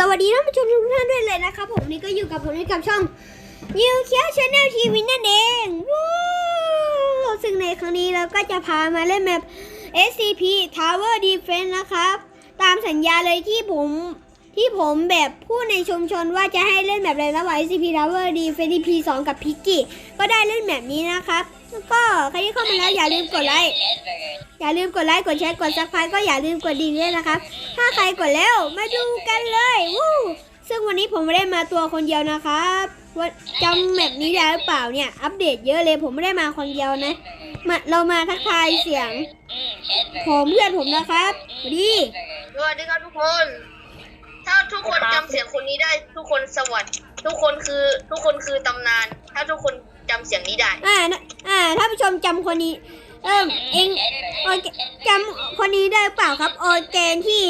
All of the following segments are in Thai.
สวัสดีท่านผู้ชมทุกท่านด้วยเลยนะครับผมนี่ก็อยู่กับผมในกับช่อง New k i a Channel TV นั่นเองว้าวซึ่งในครั้งนี้เราก็จะพามาเล่นแมป SCP Tower Defense นะครับ ตามสัญญาเลยที่ผม ที่ผมแบบพูดในชุมชนว่าจะให้เล่นแบบอะไรระหว่าง SCP Tower Defense EP 2กับพิกกี้ก็ได้เล่นแบบนี้นะครับแล้วก็ใครที่เข้ามาแล้วอย่าลืมกดไลค์อย่าลืมกดไลค์กดแชร์กดซับสไครต์ก็อย่าลืมกดดิ่งด้วยนะครับ ถ้าใครกดแล้วมาดูกันเลยวู้ซึ่งวันนี้ผมไม่ได้มาตัวคนเดียวนะครับว่าจำแมปนี้ได้หรือเปล่าเนี่ย อัปเดตเยอะเลยผมไม่ได้มาคนเดียวนะมาเรามาทักทายเสียง ผมเพื่อนผมนะครับสวัสดีสวัสดีครับทุกคน ถ้าทุกคนจำเสียงคนนี้ได้ทุกคนสวัสดีทุกคนคือทุกคนคือตำนาน ถ้าทุกคนจำเสียงนี้ได้ อ่านะอ่าถ้าผู้ชมจำคนนี้ เอิมเองโอเคจำคนนี้ได้หรือเปล่าครับโอแกนที่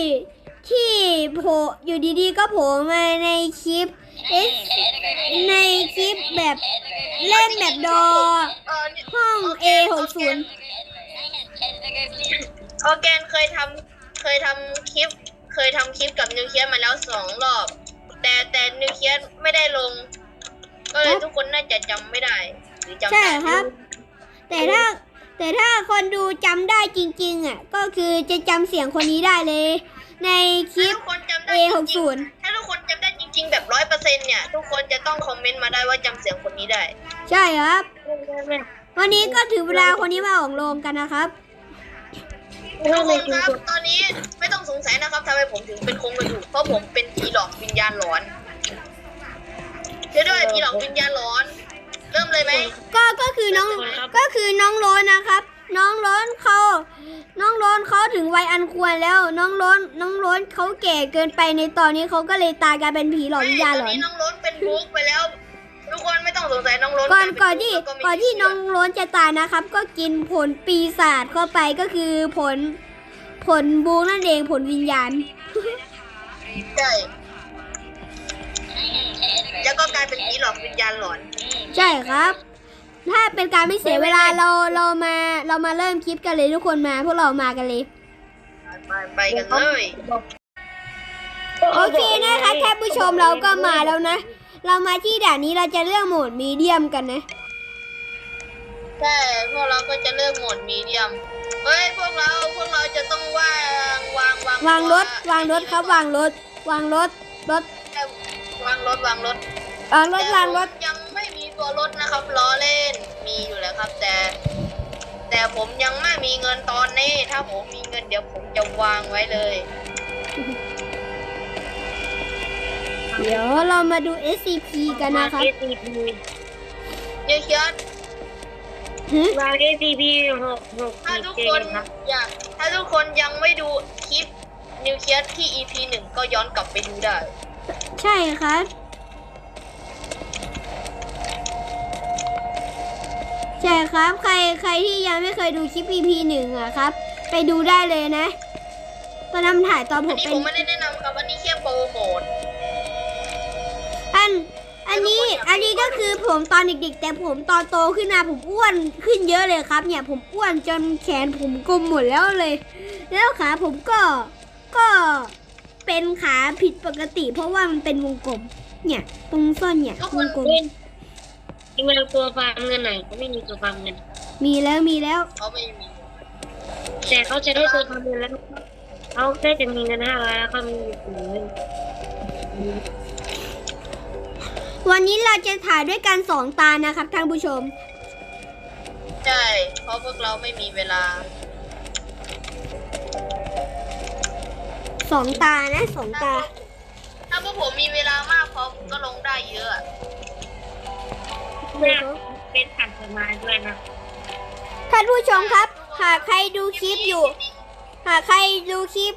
ที่โผล่อยู่ดีๆก็โผล่มาในคลิปเอสในคลิปแบบเล่นแบบดอ เออนี่ห้อง A60 ออร์แกนเคยทำเคยทำคลิป เคยทำคลิปกับนิวเคลียสมาแล้วสองรอบ แต่แต่นิวเคลียสไม่ได้ลง ก็เลยทุกคนน่าจะจำไม่ได้ หรือจำใช่ได้ครับ แต่ถ้าแต่ถ้าคนดูจำได้จริง ๆ อะ ก็คือจะจำเสียงคนนี้ได้เลย ในคลิถ้าป ทุกคนจำได้จริง A60 ๆถ้าทุกคนจำได้จริง ๆ แบบร้อยเปอร์เซ็นต์เนี่ย ทุกคนจะต้องคอมเมนต์มาได้ว่าจำเสียงคนนี้ได้ ใช่ครับ วันนี้ก็ถึงเวลาคนนี้มาออกโรงกันนะครับ ทุกคนครับตอนนี้ไม่ต้องสงสัยนะครับทำไมผมถึงเป็นโครงกระดูกเพราะผมเป็นผีหลอกวิญญาณหลอนเดี๋ยวด้วยผีหลอกวิญญาณหลอน เริ่มเลยไหมก็ก็คือน้องก็คือน้องโรนนะครับ น้องโรนเขาน้องโรนเขาถึงวัยอันควรแล้ว น้องโรนน้องโรนเขาแก่เกินไปในตอนนี้เขาก็เลยตายกลายเป็นผีหลอกวิญญาณหลตออนนนี้น้องล้นเป็นบุ๊กไปแล้ว ทุกคนไม่ต้องสงสัยน้องล้นก่อนเป็ก่อนที่บุ๊แล้วไม่ก่อนที่มีน้องโรนจะตายนะครับ ก็กินผลปีศาจเข้าไปก็คือผลผลบูนั่นเองผลวิญญาณใช่แล้วก็กลายเป็นผีหลอกวิญญาณหลอน ใช่ครับ ถ้าเป็นการไม่เสียเวลาเราเรามาเรามาเริ่มคลิปกันเลยทุกคนมา พวกเรามากันเลยไปไปกันเลย โอเคนะคะท่านผู้ชมเราก็มาแล้วนะ เรามาที่ด่านนี้เราจะเลือกโหมดมีเดียมกันนะ ใช่พวกเราก็จะเริ่มโหมดมีเดียมเฮ้ยพวกเราพวกเราจะต้องวางวางวางวางรถวางรถครับวางรถ วางรถรถวางรถวางรถวางรถวางรถแต่ผมยังไม่มีตัวรถนะครับล้อเล่นมีอยู่แล้วครับแต่ แต่ผมยังไม่มีเงินตอนนี้ ถ้าผมมีเงินเดี๋ยวผมจะวางไว้เลย เดี๋ยวเรามาดู SCP กันนะครับเยอะเชียวหึวาง ACP หกหกถ้าสี่ทุกเจคนครับอยากถ้าทุกคนยังไม่ดูคลิปนิวเคลียสที่ EP หนึ่งก็ย้อนกลับไปดูได้ ใช่ครับ ใช่ครับ ใครใครที่ยังไม่เคยดูคลิป EP หนึ่งอะครับ ไปดูได้เลยนะ ตอนนั้นถ่ายตอนผอันมนี้เป็น ผมไม่ได้แนะนำครับอันนี้แค่โปรโมทอัน อันนี้อันนี้ก็คือผมตอนเด็กๆ แต่ผมตอนโตขึ้นมาผมอ้วนขึ้นเยอะเลยครับ เนี่ยผมอ้วนจนแขนผมกลมหมดแล้วเลย แล้วขาผมก็ก็เป็นขาผิดปกติ เพราะว่ามันเป็นวงกลม เนี่ย ตรงส้นเนี่ยวงกลมเล่นที่มันตัวฟาร์มเงินไหนก็ไม่มีตัวฟาร์มเงินมีแล้วมีแล้วเขาไม่มีแต่เขาจะได้ตัวฟาร์มเงินแล้วเขาได้จะมีเงินห้าร้อยแล้วเขามีอยู่ถึงเงิน วันนี้เราจะถ่ายด้วยกันสองตานะครับท่านผู้ชม ใช่ เพราะพวกเราไม่มีเวลาสองตานะสองตา ถ้าพวกผมมีเวลามากพอผมก็ลงได้เยอะอะเนี่ยเป็นผ่านสมาด้วยนะท่านผู้ชมครับ หากใครดูคลิปอยู่ หากใครดูคลิป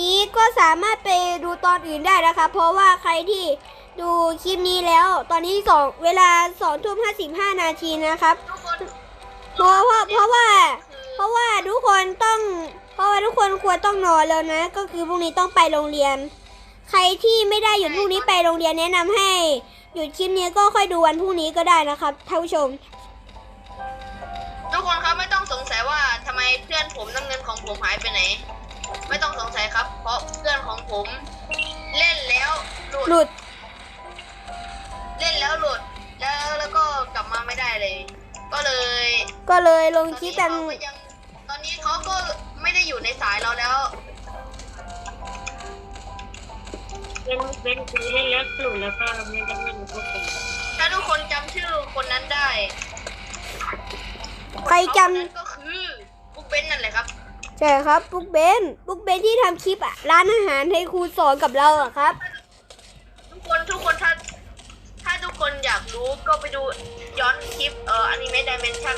นี้ก็สามารถไปดูตอนอื่นได้นะคะ เพราะว่าใครที่ ดูคลิปนี้แล้ว ตอนนี้สองเวลาสองทุ่มห้าสิบห้านาทีนะครับทุกคนเพราะว่าเพราะว่า เพราะว่าทุกคนต้อง เพราะว่าทุกคนควรต้องนอนแล้วนะ ก็คือพรุ่งนี้ต้องไปโรงเรียน ใครที่ไม่ได้หยุดพรุ่งนี้ไปโรงเรียนแนะนำให้ หยุดคลิปนี้ก็ค่อยดูวันพรุ่งนี้ก็ได้นะครับท่านผู้ชม ทุกคนครับไม่ต้องสงสัยว่าทำไมเพื่อนผมน้ำเงินของผมหายไปไหน ไม่ต้องสงสัยครับ เพราะเพื่อนของผม เล่นแล้วหลุดหลุด เล่นแล้วหลุด แล้วแล้วก็กลับมาไม่ได้เลย ก็เลยก็เลยลงตอนคลินี้ปแต่เขาก็ยังตอนนี้เขาก็ไม่ได้อยู่ในสายเราแล้วเป็นเป็นคือเล่นแล้วกลุ่มแล้วก็ไม่ได้เล่นพวกผมถ้าทุกคนจำชื่อคนนั้นได้ใครจเขาคนนั้นก็คือบุ๊กเบนนั่นแหละครับำใช่ครับปุ๊กเบนปุ๊กเบนที่ทำคลิปอะร้านอาหารให้ครูสอนกับเราอะครับ ทุกคนทุกคนถ้าถ้าทุ กคนอยากรู้ก็ไปดูย้อนคลิปเอ่ออนิเมะดิเมนชั่น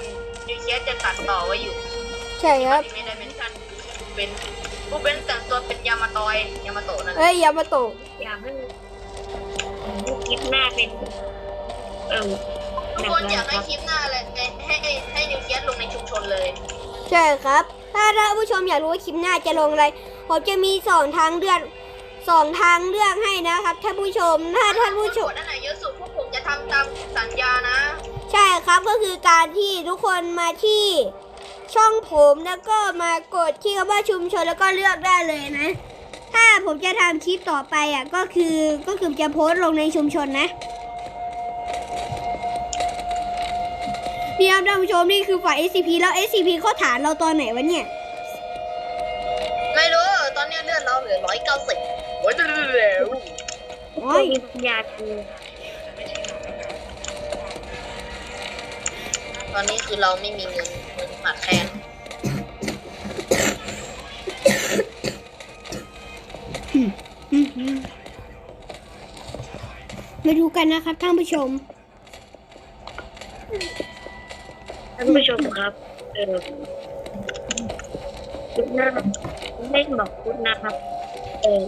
นิวเคลียร์จะตัดต่อไว้อยู่ใช่คอรับนิเมะดิเมนชั่นเป็นบุ๊กเบนแต่งตัวเป็นยามาตอยยามาโตะนั่นแหละเอ้ยยามาโตะอยากให้คลิปหน้าเป็น เออทุกคนอยากให้คลิปหน้าอะไรให้ให้ให้นิวเคลียร์ลงในชุมชนเลยใช่ครับ ถ้าท่านผู้ชมอยากรู้ว่าคลิปหน้าจะลงอะไรผมจะมีสองทางเลือกสองทางเลือกให้นะครับท่านผู้ชมถ้าท่านผู้ชม กดอันไหน ทำตามสัญญานะ ใช่ครับก็คือการที่ทุกคนมาที่ช่องผมแล้วก็มากดที่คำว่าชุมชนแล้วก็เลือกได้เลยนะ ถ้าผมจะทำคลิปต่อไปอะก็คือก็คือจะโพสต์ลงในชุมชนนะนี่ครับท่านผู้ชมนี่คือฝ่าย SCP แล้ว SCP เขาฐานเราตอนไหนวะเนี่ย ไม่รู้ ตอนนี้เลือดเราเหลือร้อยเก้าสิบโอ้ยเร็วโอ้ยมีปัญญาคือ ตอนนี้คือเราไม่มีเงินเงินขาดแคลนอื้อหือมาดูกันนะครับท่านผู้ชม ท่านผู้ชมครับ เออคลิปหน้าไม่บอกคลิปนะครับ เออ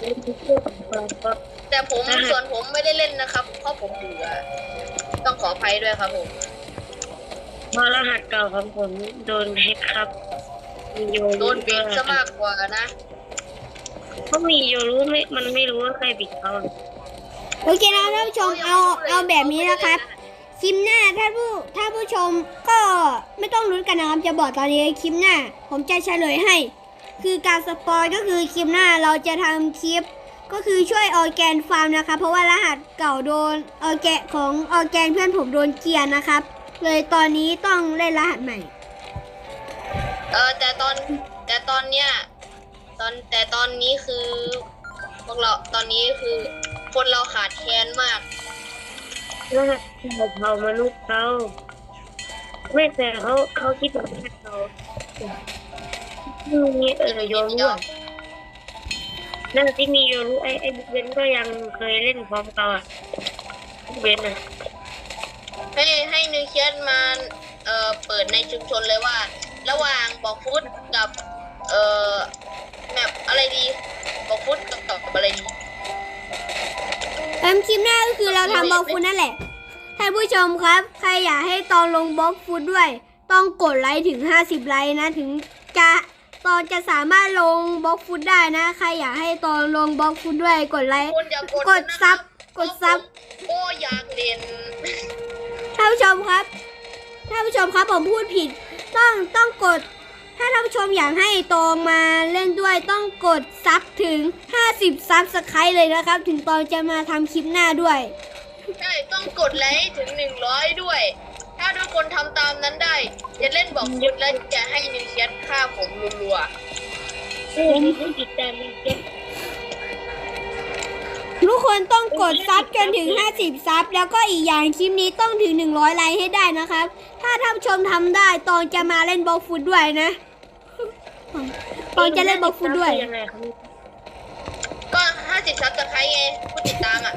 เล่นทุกเรื่องของเราก็แต่ผมส่วนผมไม่ได้เล่นนะครับ เพราะผมเบื่อต้องขออภัยด้วยครับผม เพราะรหัสเก่าของผมโดนแฮกครับมีโยโดรู้นบิดซะมากกว่านะเขามีโยรู้ไม่มันไม่รู้ว่าใครบิดเขาโอเคนะท่านผู้ชมเอาเอาแบบนี้นะครับ คลิปหน้าท่านผู้ท่านผู้ชมก็ไม่ต้องลุ้นกันนะครับจะบอกตอนนี้คลิปหน้า ผมจะเฉลยให้ คือการสปอยก็คือคลิปหน้าเราจะทำคลิป ก็คือช่วยออร์แกนฟาร์มนะคะ เพราะว่ารหัสเก่าโดนออร์แกนของออร์แกนเพื่อนผมโดนเกลียร์นะครับ เลยตอนนี้ต้องเล่นรหัสใหม่ เออแต่ตอนแต่ตอนเนี้ยตอนแต่ตอนนี้คือพวกเราตอนนี้คือ คนเราขาดแคลนมากรหัสเผ่าเผ่ามนุษย์เขาไม่แต่เขาเขาคิดถึงแค่เขามีเออโยรู้อะนั่นที่มีโยรู้ไอ้ไอ้บุ๊กเบนก็ยังเคยเล่นพร้อมเขาอะบุ๊กเบนอะ ให้ให้นิวเคลียร์มาเอ่อเปิดในชุมชนเลยว่า ระหว่างบอกฟุตกับเอ่อแมปอะไรดีบอกฟุตกับกับอะไรดีเอ็มคลิปหน้าก็คือเราทำบล็อกฟุตนั่นแหละท่านผู้ชมครับ ใครอยากให้ตอนลงบล็อกฟุตด้วย ต้องกดไลค์ถึง 50 ไลค์นะถึงจะตอนจะสามารถลงบล็อกฟุตได้นะ ใครอยากให้ตอนลงบล็อกฟุตด้วยกดไลค์คุณอย่ากดกดซับกดซับ โอ้อยากเรียนท่านผู้ชมครับท่านผู้ชมครับผมพูดผิด ต้องต้องกด ถ้าท่านผู้ชมอยากให้ตองมาเล่นด้วยต้องกดซับถึง 50ซับสไครต์เลยนะครับ ถึงตอนจะมาทำคลิปหน้าด้วย ใช่ต้องกดไลค์ถึงหนึ่งร้อยด้วย ถ้าทุกคนทำตามนั้นได้ จะเล่นบอกฟุตแล้วจะให้นิวเคลียร์ฆ่าผมรัวเออมีผู้ติดตามมีเจ็ด ทุกคนต้องกดซับจนถึง 50 ซับ แล้วก็อีกอย่างคลิปนี้ต้องถึง 100 ไลค์ให้ได้นะครับ ถ้าท่านผู้ชมทำได้ตองจะมาเล่นบล็อกฟุตด้วยนะ ตองจะเล่นบล็อกฟุตด้วย ยังไงครับๆก็ห้าสิบซับสไครต์ไงผู้ติดตามอะ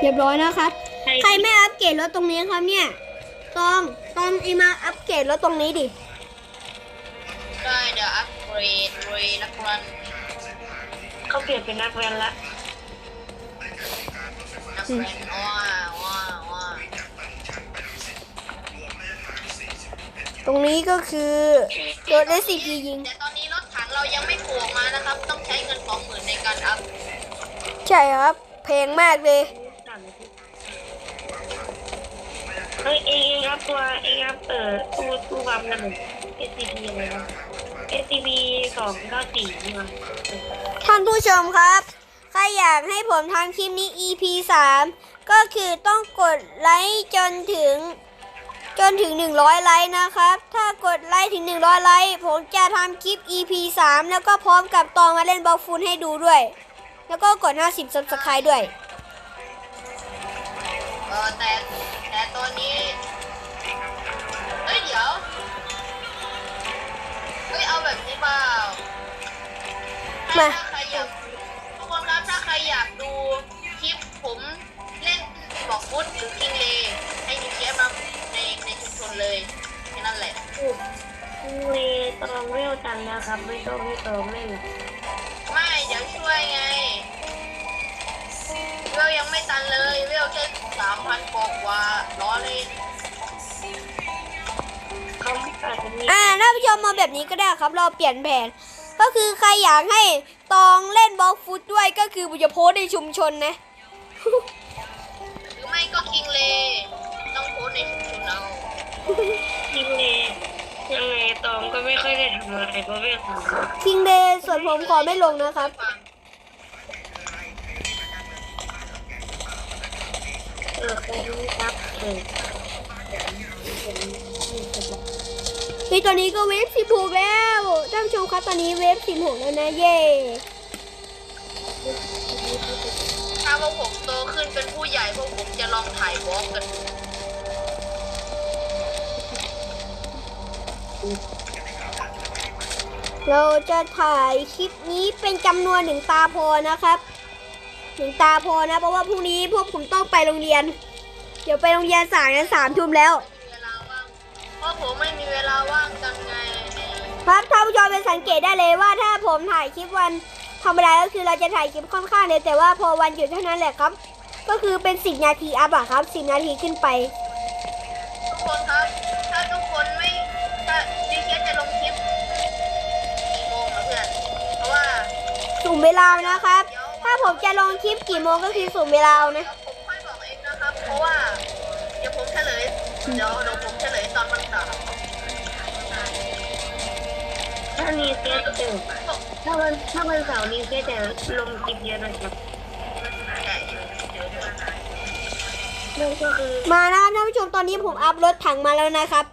เรียบร้อยนะครับ ใครใครไม่อัปเกรดรถตรงนี้ครับเนี่ย ต้องต้องไอมาอัปเกรดรถตรงนี้ดิ ได้เดี๋ยวอัปเกรดเลยนะครับเขาเปลี่ยนเป็นนักเรียนละนักเรียนว้าวว้าวว้าวตรงนี้ก็คือโดน SCP ยิง แต่ตอนนี้รถถังเรายังไม่โผล่ออกมานะครับ ต้องใช้เงินสองหมื่นในการอัพ ใช่ครับ แพงมากเลย เฮ้ยเองเองครับตัวเองครับเออตู้ตู้ความระบบ SCP อะไรนะ SCP สองเก้าสี่มาท่านผู้ชมครับ ใครอยากให้ผมทำคลิปนี้ EP 3 ก็คือต้องกดไลค์จนถึง จนถึง 100 ไลค์นะครับ ถ้ากดไลค์ถึง 100 ไลค์ ผมจะทำคลิป EP 3 แล้วก็พร้อมกับตองมาเล่นบอลฟูนให้ดูด้วย แล้วก็กด 50 subscribe ด้วยเออแต่ แต่ตอนนี้เฮ้ยเดี๋ยวเฮ้ยเอาแบบนี้เปล่าถ้ามา ถ้าใครอยากทุกคนครับถ้าใครอยากดูคลิปผมเล่นบอกฟุตหรือคิงเลให้มีเชียร์มาในในชุมชนเลยแค่นั้นแหละเลตองเวลตันนะครับ ไม่ต้องให้ตองเล่นไม่เดี๋ยวช่วยไงเวลยังไม่ตันเลยเวลแค่สามพันกว่า จจะมีอ่าท่านผู้ชมมาแบบนี้ก็ได้ครับ เราเปลี่ยนแผน ก็คือใครอยากให้ตองเล่นบอลฟุตด้วยก็คือผมจะโพสต์ในชุมชนนะ หรือไม่ก็คิงเลต้องโพสต์ในชุมชนเอาทีมเลยังไงตองก็ไม่ค่อยได้ทำอะไรเพราะเวลสามคิงเดย์ส่วนผมขอไม่ลงนะครับฟังเออใครรู้ครับเออ นี่ตอนนี้ก็เวฟ16แล้วท่านผู้ชมครับตอนนี้เวฟ16แล้วนะเย่ถ้าพวกผมโตขึ้นเป็นผู้ใหญ่พวกผมจะลองถ่ายบล็อกกันดูเราจะถ่ายคลิปนี้เป็นจำนวนหนึ่งตาพอนะครับหนึ่งตาพอนะเพราะว่าพรุ่งนี้พวกผมต้องไปโรงเรียน เดี๋ยวไปโรงเรียนสายกันสามทุ่มแล้ว ราะผมไม่มีเวลาว่างกันไง ครับท่านผู้ชมจะสังเกตได้เลยว่าถ้าผมถ่ายคลิปวันธรรมดาก็คือเราจะถ่ายคลิปค่อนข้างเลยแต่ว่าพอวันหยุดเท่านั้นแหละครับ ก็คือเป็นสิบนาทีอัพอะครับสิบนาทีขึ้นไป ทุกคนครับ ถ้าทุกคนไม่ ถ้าดิเกจะลงคลิปกี่โมงนะเพื่อน เพราะว่าสุ่มเวลานะครับ ถ้าผมจะลงคลิปกี่โมงก็คือสุ่มเวลาเอานะ เดี๋ยวผมค่อยบอกเองนะครับ เพราะว่า เดี๋ยวเดี๋ยวผมเฉลยตอนวันสาร์ถ้านีเซตเออถ้าวันถ้าวันเสาร์นี้เซตจะลงคลิปเยอะนะครับนั่นก็คือมานะครับท่านผู้ชมตอนนี้ผมอัพรถถังมาแล้วนะครับ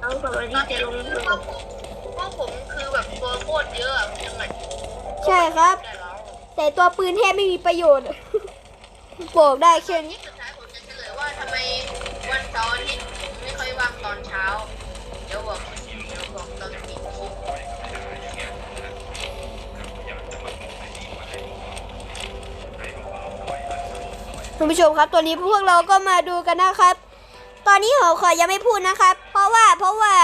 เขากับวันตอที่นจะนี้ลงพวกผมพวกผมคือแบบตัวโคตรเยอะอะยังไงใช่ครับแล้วแต่ตัวปืนแทบไม่มีประโยชน์บอกได้แค่นี้ เสาร์อาทิตย์ผมไม่ค่อยว่างตอนเช้า เดี๋ยวบอกเดี๋ยวบอกตอนปิดคลิปท่านผู้ชมครับตัวนี้พวกเราก็มาดูกันนะครับ ตอนนี้ผมขอยังไม่พูดนะครับ เพราะว่าเพราะว่า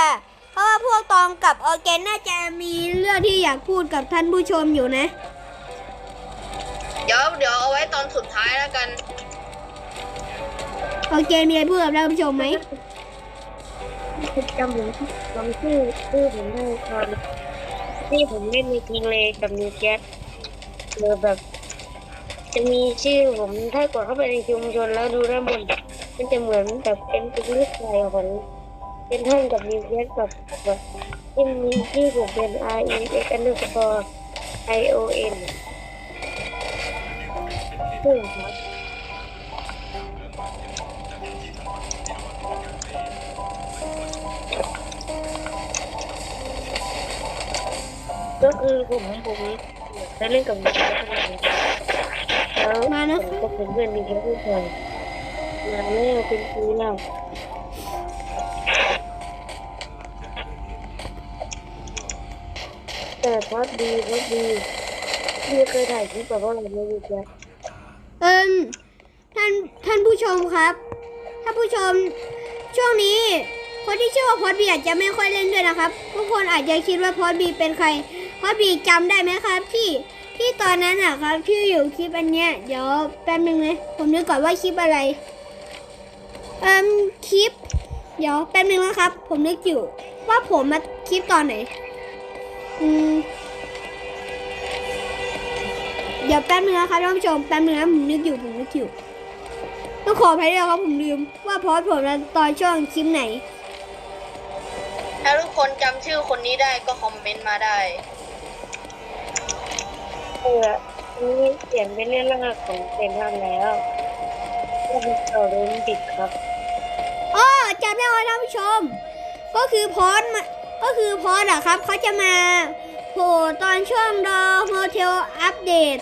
เพราะว่าพวกตองกับออร์แกนน่าจะมีเรื่องที่อยากพูดกับท่านผู้ชมอยู่นะ เดี๋ยวเดี๋ยวเอาไว้ตอนสุดท้ายแล้วกัน ออร์แกนมีอะไรพูดกับท่านผู้ชมไหมจำผมจำชื่อชื่อผมได้ตอนที่ผมเล่นในทีมเลยกับนิวแจ๊สเออแบบ จะมีชื่อผมถ้ากดเข้าไปในชุมชนแล้วดูด้านบนมันจะเหมือนแบบเป็นเป็นรูปใหญ่ของเป็นท่านกับนิวแจ๊สกับแบบที่มีชื่อผมเป็น R E X underscore I O N ชื่อครับ ก็คือผมผมได้เล่นกับนิวแจ๊สแล้วมานะผมก็เป็นเพื่อนนิวแจ๊สทุกคนมาแล้วเป็นปีแล้วแต่พอดดีพอดดีพี่เคยถ่ายคลิปแบบว่าอะไรไม่รู้จักเอิมท่านท่านผู้ชมครับท่านผู้ชมช่วงนี้คนที่ชื่อว่าพอดบีอาจจะไม่ค่อยเล่นด้วยนะครับทุกคนอาจจะคิดว่าพอดบีเป็นใคร พอดบีจำได้ไหมครับที่ที่ตอนนั้นอะครับที่อยู่คลิปอันเนี้ยเดี๋ยวแป๊บนึงนะผมนึกก่อนว่าคลิปอะไรเอิมคลิป เดี๋ยวแป๊บนึงนะครับ ผมนึกอยู่ ว่าผมมาคลิปตอนไหนอืมเดี๋ยวแป๊บนึงนะครับท่านผู้ชมแป๊บนึงนะผมนึกอยู่ผมนึกอยู่ต้องขออภัยด้วยครับผมลืม ว่าพอดผมตอนช่วงคลิปไหน ถ้าทุกคนจำชื่อคนนี้ได้ก็คอมเมนต์มาได้ เออนี่เปลี่ยนเป็นเรื่องราวของเซนทรันแล้วก็เป็นเต่าโรแมนติกครับอ๋อจำได้ว่าท่านผู้ชม ก็คือพอดมาก็คือพอดอะครับเขาจะมาโผล่ตอนช่วงดอโฮเทลอัปเดต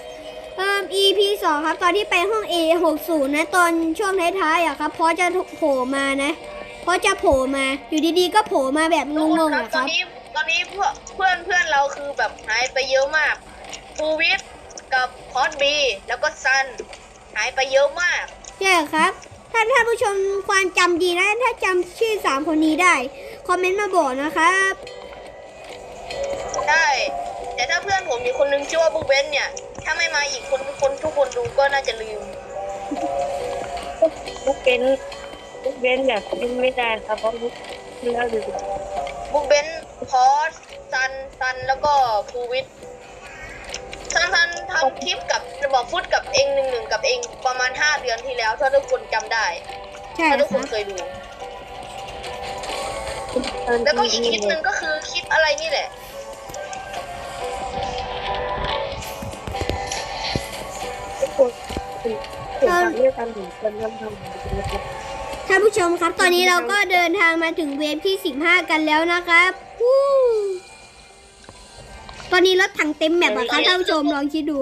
เอ่อ EP 2 ครับ ตอนที่ไปห้อง A60 นะ ตอนช่วงท้ายๆอะครับพอจะโผล่มานะพอจะโผล่มาอยู่ดีๆ ก็โผล่มาแบบงทุกคนงคๆรับอะตคอนรับนี้ตอนนี้เพื่อนเพื่อนเพื่อนเราคือแบบหายไปเยอะมาก ฟูวิทกับพอดบีแล้วก็ซันหายไปเยอะมาก ใช่ครับถ้าท่านผู้ชมความจำดีนะ ถ้าจำชื่อ3คนนี้ได้ คอมเมนต์มาบอกนะครับใช่แต่ถ้าเพื่อนผมมีคนนึงชื่อว่าบุ๊กเบนเนี่ย ถ้าไม่มาอีกคนคนทุกคนดูก็น่าจะลืมลูกเป็นลูกเป็นแบบเล่นไม่ได้ครับเพราะลูกเล่าดูบุ๊กเบนพอสซันซันแล้วก็ฟูวิทซัน ซันทำคลิปกับบอกฟุตกับเองหนึ่งหนึ่งกับเองประมาณห้าเดือนที่แล้วถ้าทุกคนจำได้ ใช่ถ้าทุกคครันบเคยดู แล้วก็อีกคลิปหนึ่งก็คือคลิปอะไรนี่แหละทุกคนถึงความเรื่องการถึงคนทำทำนะครับท่านผู้ชมครับ ตอนนี้เราก็เดินทางมาถึงเวฟที่ 15 กันแล้วนะครับวู้ตอนนี้รถถังเต็มแมปอะครับท่านผู้ชมลองคิดดู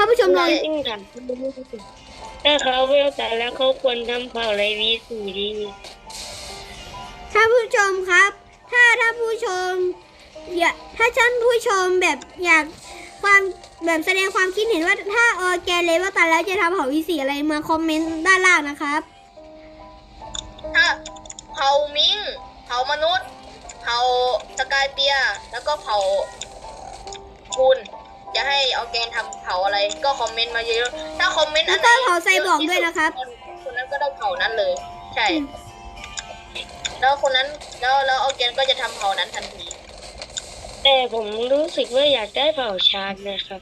ท่านผู้ชมลองจริงค่ะถ้าเขาเวลแต่แล้วเขาควรทำเผ่าไรวีสีดี ท่านผู้ชมครับ ถ้าท่านผู้ชมอยากถ้าท่านผู้ชมแบบอยากความแบบแสดงความคิดเห็นว่าถ้าออร์แกนเลเวลตันแล้วจะทำเผ่าวิสีอะไรมาคอมเมนต์ด้านล่างนะครับ ถ้าเผ่ามิงเผ่ามนุษย์ เผ่าสกายเปีย แล้วก็เผ่าคุณ จะให้ออร์แกนทำเผ่าอะไร ก็คอมเมนต์มาเยอะๆถ้าคอมเมนต์อันไหนแล้วก็เผ่าไซบอร์กด้วยนะครับ คนนั้นก็ได้เผ่านั้นเลย ใช่ แล้วคนนั้นแล้วแล้วออร์แกนก็จะทำเผ่านั้นทันทีแต่ผมรู้สึกว่าอยากได้เผ่าชาร์จนะครับ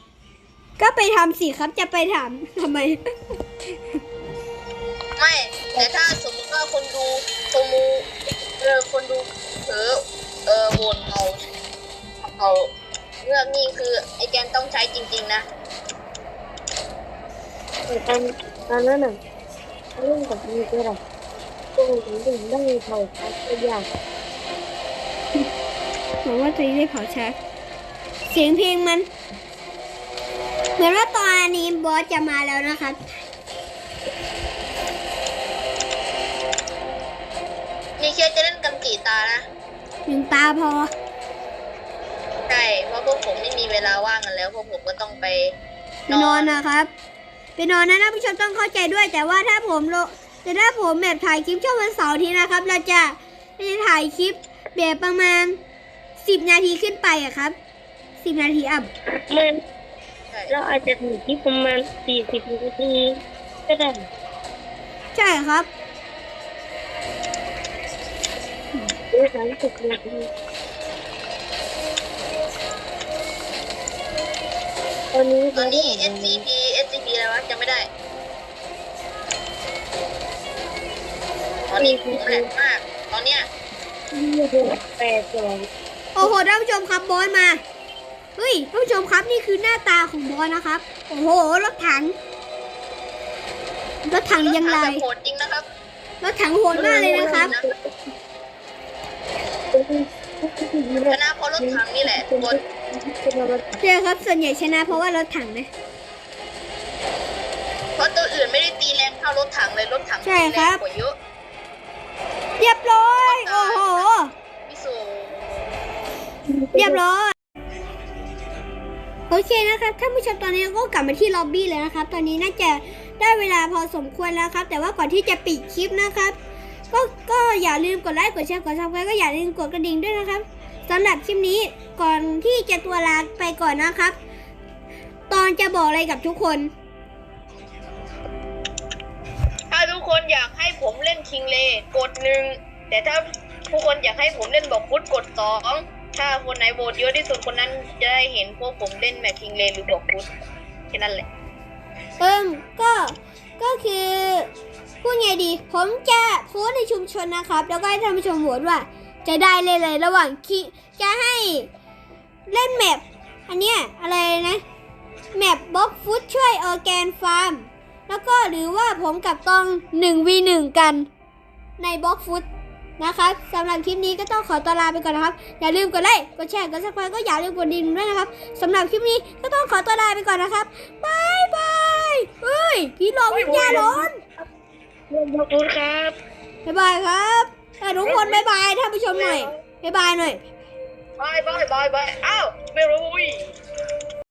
ก็ไปทำสิครับจะไปถามทำไม ไม่แต่ถ้าสมมติว่าคนดูโทมูเออคนดูเผลอเออโหวตเผ่าเผ่า เรื่องนี้คือไอแกนต้องใช้จริง ๆ นะแต่ตอนตอนนั้นน่ะเรื่องกับมีก็ได้ก็ผมถึงได้เผ่าชาร์จตัวอย่างหวังว่าจะได้เผาชักเสียงเพลงมัน เหมือนว่าตอนนี้บอสจะมาแล้วนะครับนี่เคียจะเล่นกันกี่ตานะหนึ่งตาพอใช่เพราะพ วกผมไม่มีเวลาว่างกันแล้วพวกผมก็ต้องไปไปนอนนะครับ ไปนอนนะท่านผู้ชมต้องเข้าใจด้วย แต่ว่าถ้าผมโลแต่ถ้าผมแบบถ่ายคลิปช่วงวันเสาร์อาทีนะครับ เราจะเราจะถ่ายคลิปแบบประมาณ10นาทีขึ้นไปอะครับ10นาทีอัพมันใช่เราอาจจะถึงที่ประมาณสี่สิบนาทีก็ได้ใช่ครับหรือสามสิบนาที อนนี้ตอนนี้ SCP SCP อะไรวะจำไม่ได้ตอนนี้ผมแหลกมาก ตอนเนี้ยยี่สิบแปดสองโอ้โหท่านผู้ชมครับบอสมา เฮ้ยท่านผู้ชมครับนี่คือหน้าตาของบอสนะครับ โอ้โหรถถัง รถถังยังไรแบบโหดจริงนะครับ รถถังโหดมากเลยนะครับชนะเพราะรถถังนี่แหละทุกคน ใช่ครับส่วนใหญ่ชนะ เพราะว่ารถถังนะ เพราะตัวอื่นไม่ได้ตีแรงเท่ารถถังเลยรถถังใช่ตีคแรรังบกว่าเยอะเรียบร้อย โอ้โห มิโซเรียบร้อย โอเคนะครับท่านผู้ชมตอนนี้ก็กลับมาที่ล็อบบี้แล้วนะครับ ตอนนี้น่าจะได้เวลาพอสมควรแล้วครับ แต่ว่าก่อนที่จะปิดคลิปนะครับ ก็ก็อย่าลืมกดไลค์กดแชร์กดซับสไครต์ก็อย่าลืมกดกระดิ่งด้วยนะครับ สำหรับคลิปนี้ก่อนที่จะตัวลาไปก่อนนะครับ ตอนจะบอกอะไรกับทุกคน ถ้าทุกคนอยากให้ผมเล่นคิงเลกดหนึ่งแต่ถ้าทุกคนอยากให้ผมเล่นบอกฟุตกดสองถ้าคนไหนโหวตเยอะที่สุดคนนั้นจะได้เห็นพวกผมเล่นแมคคิงเลหรือบอกฟุตแค่นั้นแหละเอิมก็ก็คือพูดไงดี ผมจะโพสต์ในชุมชนนะครับ แล้วก็ให้ท่านผู้ชมโหวตว่า จะได้เลยเลยระหว่างคิจะให้เล่นแมปอันเนี้ยอะไรนะแมปบล็อกฟุตช่วยออร์แกนฟาร์ม แล้วก็หรือว่าผมกับตอง 1v1 กันในบล็อกฟุตนะครับสำหรับคลิปนี้ก็ต้องขอตัวลาไปก่อนนะครับ อย่าลืมกดไลค์กดแชร์กดซับสไครต์ก็อย่าลืมกดดิ่งด้วยนะครับสำหรับคลิปนี้ก็ต้องขอตัวลาไปก่อนนะครับบายบายเฮ้ยพี่หลอกวิญญาณร้อนขอบคุณครับบ๊ายบายครับเอ้ยทุกคนบายบายท่านผู้ชมหน่อยบายบายหน่อย บายบายบายบายอ้าวไม่รู้